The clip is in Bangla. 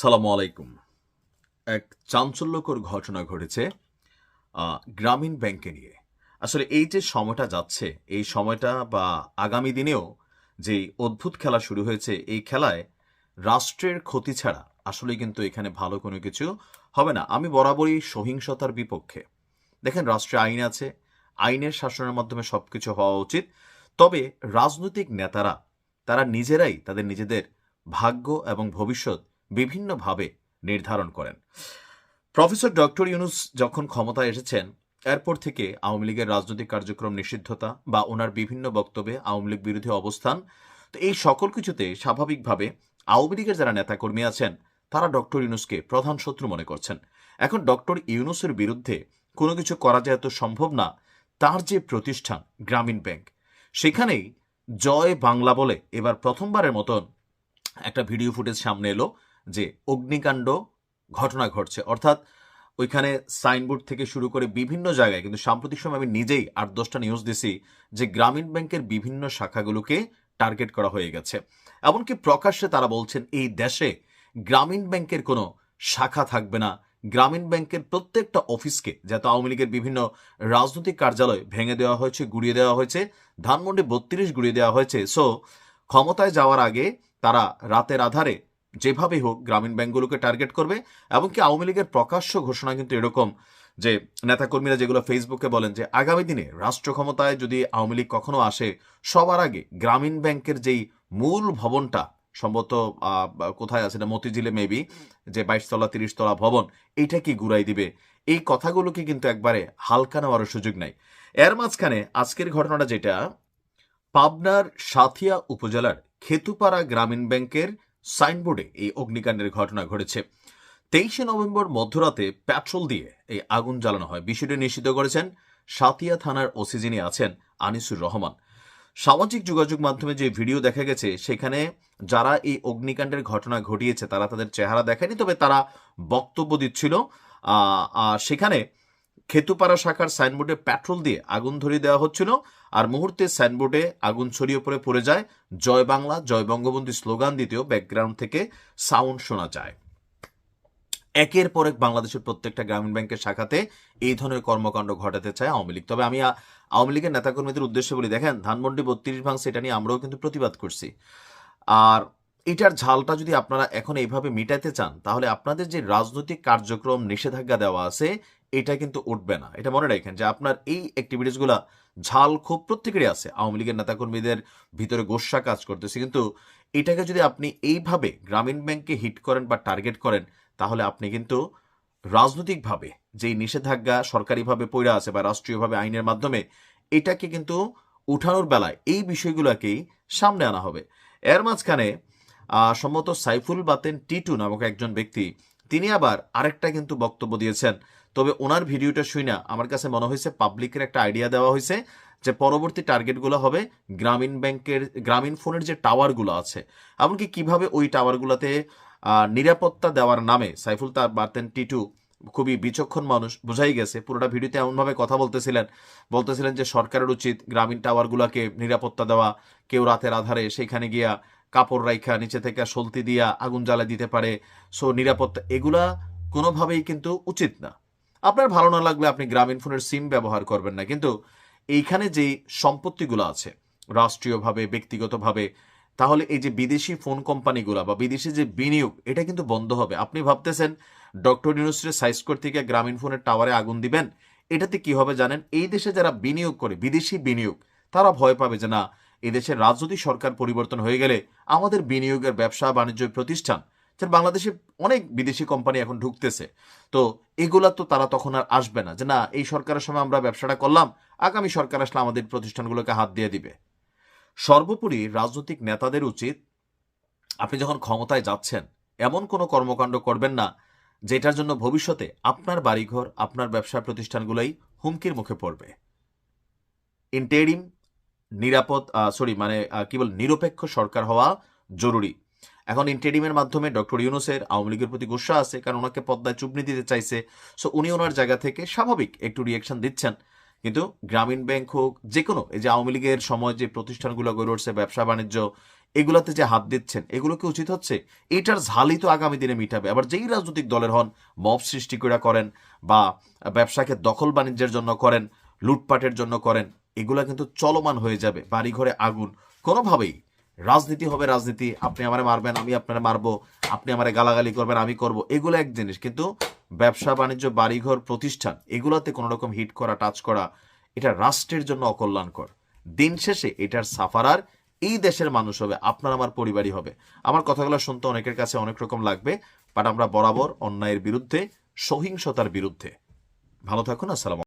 সালামু আলাইকুম। এক চাঞ্চল্যকর ঘটনা ঘটেছে গ্রামীণ ব্যাংকে নিয়ে। আসলে এই যে সময়টা যাচ্ছে, এই সময়টা বা আগামী দিনেও যে অদ্ভুত খেলা শুরু হয়েছে, এই খেলায় রাষ্ট্রের ক্ষতি ছাড়া আসলে কিন্তু এখানে ভালো কোনো কিছু হবে না। আমি বরাবরই সহিংসতার বিপক্ষে। দেখেন, রাষ্ট্রে আইন আছে, আইনের শাসনের মাধ্যমে সব কিছু হওয়া উচিত। তবে রাজনৈতিক নেতারা, তারা নিজেরাই তাদের নিজেদের ভাগ্য এবং ভবিষ্যৎ বিভিন্নভাবে নির্ধারণ করেন। প্রফেসর ডক্টর ইউনুস যখন ক্ষমতায় এসেছেন, এরপর থেকে আওয়ামী লীগের রাজনৈতিক কার্যক্রম নিষিদ্ধতা বা ওনার বিভিন্ন বক্তব্যে আওয়ামী লীগ বিরোধী অবস্থান, তো এই সকল কিছুতে স্বাভাবিকভাবে আওয়ামী লীগের যারা নেতাকর্মী আছেন, তারা ডক্টর ইউনুসকে প্রধান শত্রু মনে করছেন। এখন ডক্টর ইউনুসের বিরুদ্ধে কোনো কিছু করা যায় তো সম্ভব না, তার যে প্রতিষ্ঠান গ্রামীণ ব্যাংক, সেখানেই জয় বাংলা বলে এবার প্রথমবারের মতন একটা ভিডিও ফুটেজ সামনে এলো। যে অগ্নিকাণ্ড ঘটনা ঘটছে। অর্থাৎ ওইখানে সাইনবোর্ড থেকে শুরু করে বিভিন্ন জায়গায়, কিন্তু সাম্প্রতিক সময় আমি নিজেই আট, দশটা নিউজ দিছি যে গ্রামীণ ব্যাংকের বিভিন্ন শাখাগুলোকে টার্গেট করা হয়ে গেছে। এমনকি প্রকাশ্যে তারা বলছেন, এই দেশে গ্রামীণ ব্যাংকের কোনো শাখা থাকবে না। গ্রামীণ ব্যাংকের প্রত্যেকটা অফিসকে যাতে আওয়ামী লীগের বিভিন্ন রাজনৈতিক কার্যালয় ভেঙে দেওয়া হয়েছে, গুড়িয়ে দেওয়া হয়েছে, ধানমন্ডি বত্রিশ গুড়িয়ে দেওয়া হয়েছে সো ক্ষমতায় যাওয়ার আগে তারা রাতের আধারে যেভাবেই হোক গ্রামীণ ব্যাংকগুলোকে টার্গেট করবে, এমনকি আওয়ামী লীগের প্রকাশ্য ঘোষণা কিন্তু এরকম যে নেতাকর্মীরা যেগুলো ফেসবুকে বলেন যে আগামী দিনে রাষ্ট্র ক্ষমতায় যদি আওয়ামী লীগ কখনো আসে, সবার আগে গ্রামীণ ব্যাংকের যেই মূল ভবনটা, সম্ভবত কোথায় আছে না মতিঝিলে মেবি যে বাইশ তলা তিরিশ তলা ভবন, এইটা কি গুড়াই দিবে? এই কথাগুলোকে কিন্তু একবারে হালকা নেওয়ারও সুযোগ নাই। এর মাঝখানে আজকের ঘটনাটা যেটা, পাবনার সাথিয়া উপজেলার খেতুপাড়া গ্রামীণ ব্যাংকের সাইনবোর্ডে এই অগ্নিকাণ্ডের ঘটনা ঘটেছে। তেইশে নভেম্বর মধ্যরাতে পেট্রোল দিয়ে এই আগুন জ্বালানো হয়। বিষয়টি নিশ্চিত করেছেন সাতিয়া থানার ওসি যিনি আছেন আনিসুর রহমান। সামাজিক যোগাযোগ মাধ্যমে যে ভিডিও দেখা গেছে, সেখানে যারা এই অগ্নিকাণ্ডের ঘটনা ঘটিয়েছে, তারা তাদের চেহারা দেখেনি, তবে তারা বক্তব্য দিচ্ছিল। সেখানে খেতুপাড়া শাখার সাইনবোর্ডে পেট্রোল দিয়ে আগুন ধরিয়ে দেওয়া হচ্ছিল। আর মুহূর্তে সাইনবোর্ডে আগুন ছড়িয়ে পড়ে পড়ে যায়। জয় বাংলা, জয় বঙ্গবন্ধু স্লোগান দিতেও ব্যাকগ্রাউন্ড থেকে সাউন্ড শোনা যায়। একের পর এক বাংলাদেশের প্রত্যেকটা গ্রামীণ ব্যাংকের শাখাতে এই ধরনের কর্মকাণ্ড ঘটাতে চায় আওয়ামী লীগ। তবে আমি আওয়ামী লীগের নেতাকর্মীদের উদ্দেশ্যে বলি, দেখেন, ধানমন্ডি বত্রিশ ভাঙছে এটা নিয়ে আমরাও কিন্তু প্রতিবাদ করছি। আর এটার ঝালটা যদি আপনারা এখন এইভাবে মিটাতে চান, তাহলে আপনাদের যে রাজনৈতিক কার্যক্রম নিষেধাজ্ঞা দেওয়া আছে এটা কিন্তু উঠবে না। এটা মনে রাখেন যে আপনার এই অ্যাক্টিভিটিসগুলা ঝাল খুব প্রত্যেকেরই আছে। আওয়ামী লীগের নেতাকর্মীদের ভিতরে গোসা কাজ করতেছে। কিন্তু এটাকে যদি আপনি এইভাবে গ্রামীণ ব্যাংকে হিট করেন বা টার্গেট করেন, তাহলে আপনি কিন্তু রাজনৈতিকভাবে যেই নিষেধাজ্ঞা সরকারিভাবে পইরা আছে বা রাষ্ট্রীয়ভাবে আইনের মাধ্যমে, এটাকে কিন্তু উঠানোর বেলায় এই বিষয়গুলোকেই সামনে আনা হবে। এর মাঝখানে সম্ভবত সাইফুল বাতেন টিটু নামক একজন ব্যক্তি, তিনি আবার আরেকটা কিন্তু বক্তব্য দিয়েছেন তবে ওনার ভিডিওটা শুই না। আমার কাছে মনে হয়েছে পাবলিকের একটা আইডিয়া দেওয়া হয়েছে যে পরবর্তী টার্গেটগুলো হবে গ্রামীণ ব্যাংকের, গ্রামীণ ফোনের যে টাওয়ারগুলো আছে, এমনকি কীভাবে ওই টাওয়ারগুলোতে নিরাপত্তা দেওয়ার নামে, সাইফুল তার বার্তেন টিটু খুবই বিচক্ষণ মানুষ, বোঝাই গেছে, পুরোটা ভিডিওতে এমনভাবে কথা বলতেছিলেন। বলতেছিলেন যে সরকারের উচিত গ্রামীণ টাওয়ারগুলোকে নিরাপত্তা দেওয়া, কেউ রাতের আধারে সেখানে গিয়া কাপড় রাইখা, নিচে থেকে সলতি দিয়া আগুন জ্বালা দিতে পারে। সো নিরাপত্তা, এগুলা কোনোভাবেই কিন্তু উচিত না। আপনার ভালো না লাগলে আপনি গ্রামীণ ফোনের সিম ব্যবহার করবেন না। কিন্তু এইখানে যে সম্পত্তিগুলো আছে, রাষ্ট্রীয়ভাবে, ব্যক্তিগতভাবে, তাহলে এই যে বিদেশি ফোন কোম্পানিগুলো বা বিদেশি যে বিনিয়োগ, এটা কিন্তু বন্ধ হবে। আপনি ভাবতেছেন, ডক্টর ইউনিভার্সিটি সাইজ করতে গিয়ে গ্রামীণ ফোনের টাওয়ারে আগুন দিবেন? এটাতে কি হবে জানেন? এই দেশে যারা বিনিয়োগ করে, বিদেশি বিনিয়োগ, তারা ভয় পাবে যে না এই দেশের রাজনৈতিক সরকার পরিবর্তন হয়ে গেলে আমাদের বিনিয়োগের ব্যবসা বাণিজ্য প্রতিষ্ঠান বাংলাদেশে অনেক বিদেশি কোম্পানি এখন ঢুকতেছে। তো এগুলা তো তারা তখন আর আসবে না যে, না, এই সরকারের সময় আমরা ব্যবসাটা করলাম, আগামী সরকার আসলে আমাদের প্রতিষ্ঠানগুলোকে হাত দিয়ে দিবে। সর্বোপরি রাজনৈতিক নেতাদের উচিত, আপনি যখন ক্ষমতায় যাচ্ছেন, এমন কোনো কর্মকাণ্ড করবেন না, যেটার জন্য ভবিষ্যতে আপনার বাড়িঘর, আপনার ব্যবসা প্রতিষ্ঠানগুলোই হুমকির মুখে পড়বে। ইন্টেরিম, নিরাপদ সরি মানে কি বল, নিরপেক্ষ সরকার হওয়া জরুরি। এখন ইন্টেরিমের মাধ্যমে ডক্টর ইউনুসের আওয়ামী লীগের প্রতি গুসা আছে, কারণ ওনাকে পদ্মায় চুবনি দিতে চাইছে। সো উনি ওনার জায়গা থেকে স্বাভাবিক একটু রিয়েকশন দিচ্ছেন। কিন্তু গ্রামীণ ব্যাংক হোক, যে কোনো, এই যে আওয়ামী লীগের সময় যে প্রতিষ্ঠানগুলো গড়ে উঠছে, ব্যবসা বাণিজ্য, এগুলাতে যে হাত দিচ্ছেন, এগুলো কি উচিত হচ্ছে? এটার ঝালই তো আগামী দিনে মিটাবে। আবার যেই রাজনৈতিক দলের হন, মব সৃষ্টি করে করেন বা ব্যবসাকে দখল বাণিজ্যের জন্য করেন, লুটপাটের জন্য করেন, এগুলা কিন্তু চলমান হয়ে যাবে, বাড়িঘরে আগুন। কোনোভাবেই রাজনীতি হবে রাজনীতি, আপনি আমারে মারবেন, আমি আপনারে মারবো, আপনি আমারে গালাগালি করবেন, আমি করব, এগুলো এক জিনিস। কিন্তু ব্যবসা, বাণিজ্য, বাড়িঘর, প্রতিষ্ঠান, এগুলোতে কোনো রকম হিট করা, টাচ করা, এটা রাষ্ট্রের জন্য অকল্যাণকর। দিন শেষে এটার সাফারার এই দেশের মানুষ হবে, আপনার আমার পরিবারই হবে। আমার কথাগুলো শুনতে অনেকের কাছে অনেক রকম লাগবে বাট আমরা বরাবর অন্যায়ের বিরুদ্ধে, সহিংসতার বিরুদ্ধে। ভালো থাকুন, আসসালাম